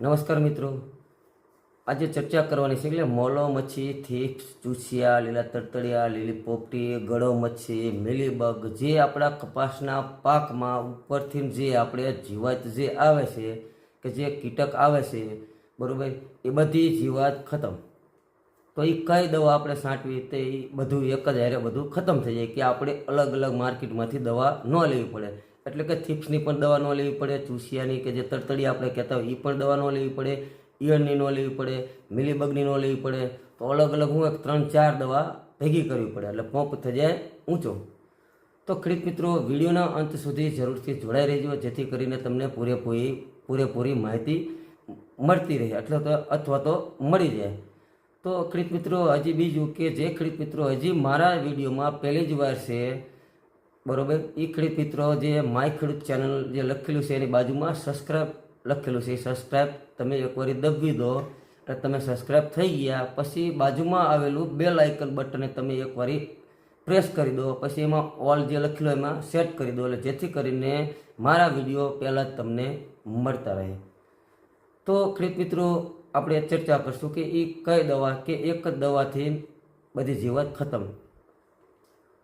નમસ્કાર મિત્રો. આજે ચર્ચા કરવાની છે એટલે મોલો મચ્છી, થીપ્સ, ચૂસિયા, લીલા તરતડિયા લીલી પોપટી ગળો મચ્છી, મિલીબગ જે આપણા કપાસના પાકમાં ઉપરથી જે આપણે જીવાત જે આવે છે કે જે કીટક આવે છે, બરાબર, એ બધી જીવાત ખતમ. તો એ કઈ દવા આપણે સાંટવી તે એ બધું એક જ હારે બધું ખતમ થઈ જાય કે આપણે અલગ અલગ માર્કેટમાંથી દવા ન લેવી પડે. એટલે કે થિપ્સની પણ દવા ન લેવી પડે, ચૂસિયાની કે જે તરતડી આપણે કહેતા હોય એ પણ દવા ન લેવી પડે, ઈયળની ન લેવી પડે, મિલીબગની ન લેવી પડે. તો અલગ અલગ હું એક ત્રણ ચાર દવા ભેગી કરવી પડે, એટલે પંપ થઈ જાય ઊંચો. તો ખેડૂત મિત્રો, વિડીયોના અંત સુધી જરૂરથી જોડાઈ રહેજો, જેથી કરીને તમને પૂરેપૂરી પૂરેપૂરી માહિતી મળતી રહે, એટલે તો અથવા તો મળી જાય. તો ખેડૂત મિત્રો, હજી બીજું કે જે ખેડૂત મિત્રો હજી મારા વિડીયોમાં પહેલી જ વાર છે બરોબર? એ ખેડૂત મિત્રો જે માય ખેડૂત ચેનલ જે લખેલું છે એની બાજુમાં સબસ્ક્રાઈબ લખેલું છે. એ સબસ્ક્રાઈબ તમે એકવાર દબાવી દો એટલે તમે સબસ્ક્રાઈબ થઈ ગયા પછી બાજુમાં આવેલું બેલ આઇકન બટને તમે એકવાર પ્રેસ કરી દો. પછી એમાં ઓલ જે લખેલું એમાં સેટ કરી દો. એટલે જેથી કરીને મારા વીડિયો પહેલાં જ તમને મળતા રહે. તો ખેડૂત મિત્રો, આપણે ચર્ચા કરશું કે એ કઈ દવા કે એક જ દવાથી બધી જીવાત ખતમ.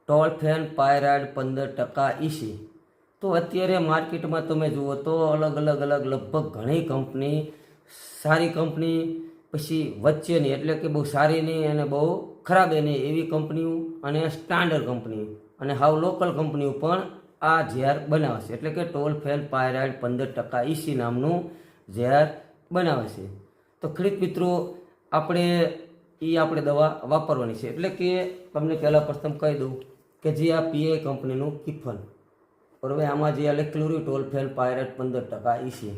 ટોલફેન પાયરાઇડ પંદર ટકા ઈસી. તો અત્યારે માર્કેટમાં તમે જુઓ તો અલગ અલગ અલગ લગભગ ઘણી કંપની સારી કંપની, પછી વચ્ચેની એટલે કે બહુ સારી નહીં અને બહુ ખરાબ નહીં એવી કંપનીઓ અને સ્ટાન્ડર્ડ કંપનીઓ અને હાવ લોકલ કંપનીઓ પણ આ ઝેર બનાવે છે એટલે કે ટોલ ફેલ પાયરાઇડ પંદર ટકા ઈસી નામનું ઝેર બનાવે છે તો ખેડૂત મિત્રો, આપણે એ આપણે દવા વાપરવાની છે. એટલે કે તમને પહેલાં પ્રથમ કહી દઉં કે જે આ પીએ કંપનીનું કિફન. બરોબર આમાં જે આ લખેલું રહ્યું ટોલ ફેલ પાયરેટ પંદર ટકા ઈસી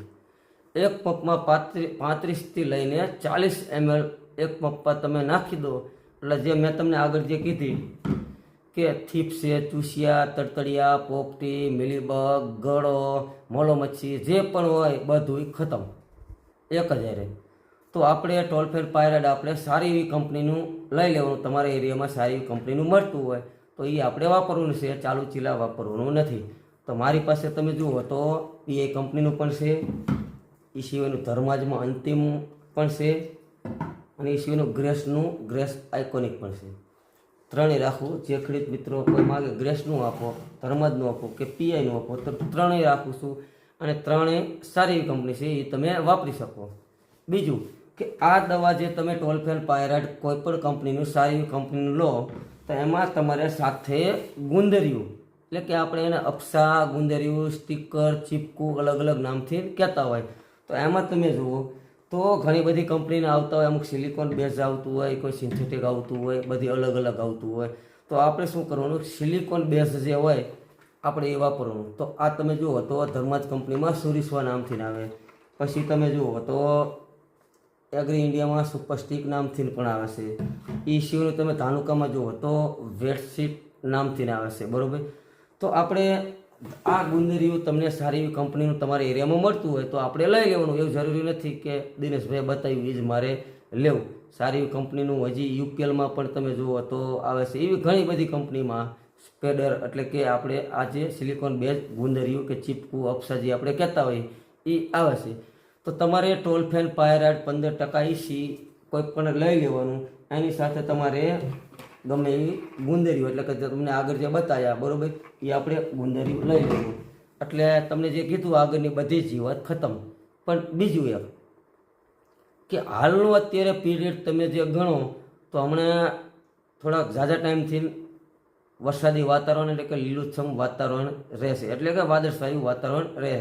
એક પંપમાં પાંત્રીસ પાંત્રીસથી લઈને ચાલીસ એમએલ એક પંપમાં તમે નાખી દો. એટલે જે મેં તમને આગળ જે કીધી કે થીપ છે ચૂસિયા, તડતડિયા, પોપટી, મિલીબગ, ગળો મોલો મચ્છી જે પણ હોય બધું ખતમ. એક હજારે તો આપણે ટોલફેર પાયરાઇડ આપણે સારી એવી કંપનીનું લઈ લેવાનું. તમારા એરિયામાં સારી એવી કંપનીનું મળતું હોય. તો એ આપણે વાપરવાનું છે, ચાલુ ચીલા વાપરવાનું નથી. તો મારી પાસે તમે જુઓ તો એ કંપનીનું પણ છે એ સિવાયનું ધર્માજમાં અંતિમ પણ છે, અને એ સિવાયનું ગ્રેસનું, ગ્રેસ આઇકોનિક પણ છે. ત્રણેય રાખવું જે ખેડૂત મિત્રો કોઈ માગે ગ્રેસનું આપો ધર્માજનું આપો કે પીઆઈનું આપો, તો ત્રણેય રાખું છું. અને ત્રણેય સારી એવી કંપની છે એ તમે વાપરી શકો. બીજું કે આ દવા જે તમે ટોલફેલ પાયરાઇડ કોઈ પણ કંપનીનું, સારી એવી કંપનીનું લો તો એમાં તમારે સાથે ગુંદરિયું, એટલે કે આપણે એને અપ્સા, ગુંદરિયું સ્ટીકર ચીપકું અલગ અલગ નામથી કહેતા હોય. તો એમાં તમે જુઓ, તો ઘણી બધી કંપનીના આવતા હોય, અમુક સિલિકોન બેઝ આવતું હોય, કોઈ સિન્થેટિક આવતું હોય, બધી અલગ અલગ આવતું હોય. તો આપણે શું કરવાનું? સિલિકોન બેઝ જે હોય, આપણે એ વાપરવાનું. તો આ તમે જુઓ તો ધર્માજ કંપનીમાં સુરીસ્વા નામથી આવે. પછી તમે જુઓ તો એગ્રી ઇન્ડિયામાં સુપરસ્ટિક નામથી પણ આવે છે. એ સિવાયનું તમે ધાનુકામાં જુઓ તો વેટશીટ નામથી આવે છે બરાબર? તો આપણે આ ગુંદરીયું તમને સારી એવી કંપનીનું તમારા એરિયામાં મળતું હોય તો આપણે લઈ લેવાનું. એવું જરૂરી નથી કે દિનેશભાઈ બતાવ્યું એ જ મારે લેવું. સારી એવી કંપનીનું હજી યુપીએલમાં પણ તમે જુઓ તો આવે છે. એવી ઘણી બધી કંપનીમાં સ્પેડર એટલે કે આપણે આ જે સિલિકોન બેઝ ગુંદરિયું કે ચીપકું અપ્સા આપણે કહેતા હોઈએ એ આવે છે. તો તમારે ટોલફેન પાયરાઇડ પંદર ટકા ઈસી કોઈ પણ લઈ લેવાનું. એની સાથે તમારે ગમે એ ગુંદરીઓ, એટલે કે તમને આગળ જે બતાવ્યા બરોબર, એ આપણે ગુંદરીઓ લઈ લેવું. એટલે તમને જે કીધું આગળની બધી જીવાત ખતમ. પણ બીજું એક, કે હાલનું અત્યારે પીરિયડ તમે જે ગણો, તો હમણાં થોડાક ઝાઝા ટાઈમથી વરસાદી વાતાવરણ એટલે કે લીલુંછમ વાતાવરણ રહેશે. એટલે કે વાદળશાયું વાતાવરણ રહે.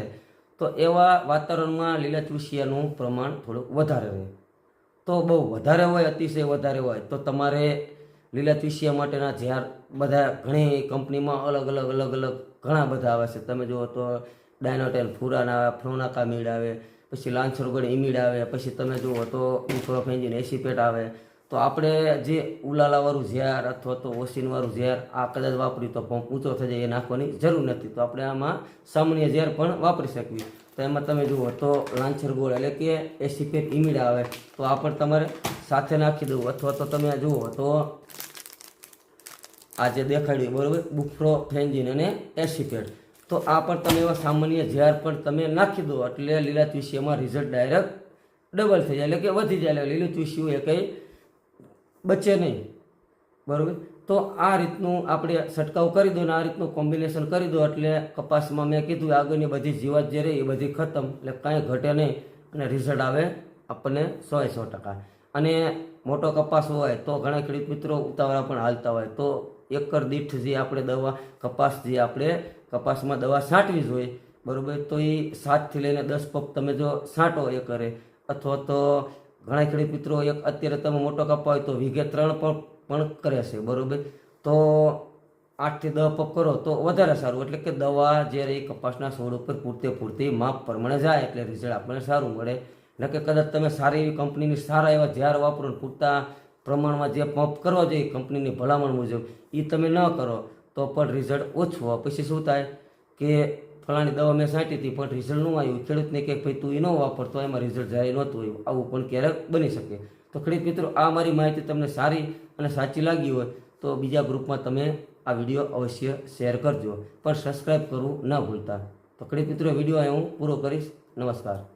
તો એવા વાતાવરણમાં લીલા ચૂસિયાનું પ્રમાણ થોડુંક વધારે રહે. તો બહુ વધારે હોય, અતિશય વધારે હોય. તો તમારે લીલા તીસિયા માટેના જ્યાં બધા ઘણી કંપનીમાં અલગ અલગ અલગ અલગ ઘણા બધા આવે છે. તમે જુઓ તો ડાયનોટેલ, ફુરાન આવે, ફ્રોનાકા મીડ આવે, પછી લાંછરગઢ ઇમીડ આવે, પછી તમે જુઓ તો ઇન્ફ્રોફ એન્જિન એસીપેટ આવે. તો આપણે જે ઉલાલાવાળું ઝેર અથવા તો ઓસિનવાળું ઝેર આ કદાચ વાપર્યું તો પંપ ઊંચો થઈ જાય એ નાખવાની જરૂર નથી. તો આપણે આમાં સામાન્ય ઝેર પણ વાપરી શકીએ. તો એમાં તમે જુઓ તો લાંછર ગોળ એટલે કે એસીપેટ ઇમિડા આવે. તો આ પણ તમારે સાથે નાખી દઉં અથવા તો તમે જુઓ તો આ જે દેખાડ્યું બરાબર? બુફ્રો ફેન્જિન અને એસીપેટ તો આ પણ તમે એવા સામાન્ય ઝેર પણ તમે નાખી દો એટલે લીલા તુલસીમાં રિઝલ્ટ ડાયરેક્ટ ડબલ થઈ જાય. એટલે કે વધી જાય. એટલે લીલું ચૂસ્યું એ કંઈ બચે નહીં. બરાબર? તો આ રીતનું આપણે છંટકાવ કરી દો ને આ રીતનું કોમ્બિનેશન કરી દો એટલે કપાસમાં મેં કીધું આગળની બધી જીવાત જે રહી એ બધી ખતમ. એટલે કાંઈ ઘટે નહીં અને રિઝલ્ટ આવે આપણને સો સો ટકા. અને મોટો કપાસ હોય તો ઘણા ખેડૂત મિત્રો ઉતાવળા પણ હાલતા હોય. તો એકર દીઠ જે આપણે દવા, કપાસ જે આપણે કપાસમાં દવા છાંટવી જોઈએ. બરાબર? તો એ સાતથી લઈને દસ પગ તમે જો છાંટો એકરે. અથવા તો ઘણા ખેડૂત મિત્રો એક અત્યારે તમે મોટો કપા હોય તો વીઘે ત્રણ પણ પણ કરે છે, બરાબર? તો આઠથી દહ પપ કરો તો વધારે સારું. એટલે કે દવા જ્યારે એ કપાસના છોડ ઉપર પૂરતે પૂરતી માપ પ્રમાણે જાય એટલે રિઝલ્ટ આપણને સારું મળે. ન કે કદાચ તમે સારી એવી કંપનીની સારા એવા ઝાર વાપરો પૂરતા પ્રમાણમાં જે પંપ કરવા જોઈએ કંપનીની ભલામણ મુજબ એ તમે ન કરો તો પણ રિઝલ્ટ ઓછું. પછી શું થાય કે ફલાણી દવા મેં છાંટી હતી, પણ રિઝલ્ટ ન આવ્યું. ખેડૂતને કે ભાઈ, તું એ ન વાપરતો એમાં રિઝલ્ટ જાય નહોતું આવ્યું. આવું પણ ક્યારેક બની શકે. તો ખેડૂત મિત્રો, આ મારી માહિતી તમને સારી અને સાચી લાગી હોય, તો બીજા ગ્રુપમાં તમે આ વીડિયો અવશ્ય શેર કરજો. પણ સબસ્ક્રાઈબ કરવું ન ભૂલતા. તો ખેડૂત મિત્રો વીડિયો હું પૂરો કરીશ. નમસ્કાર.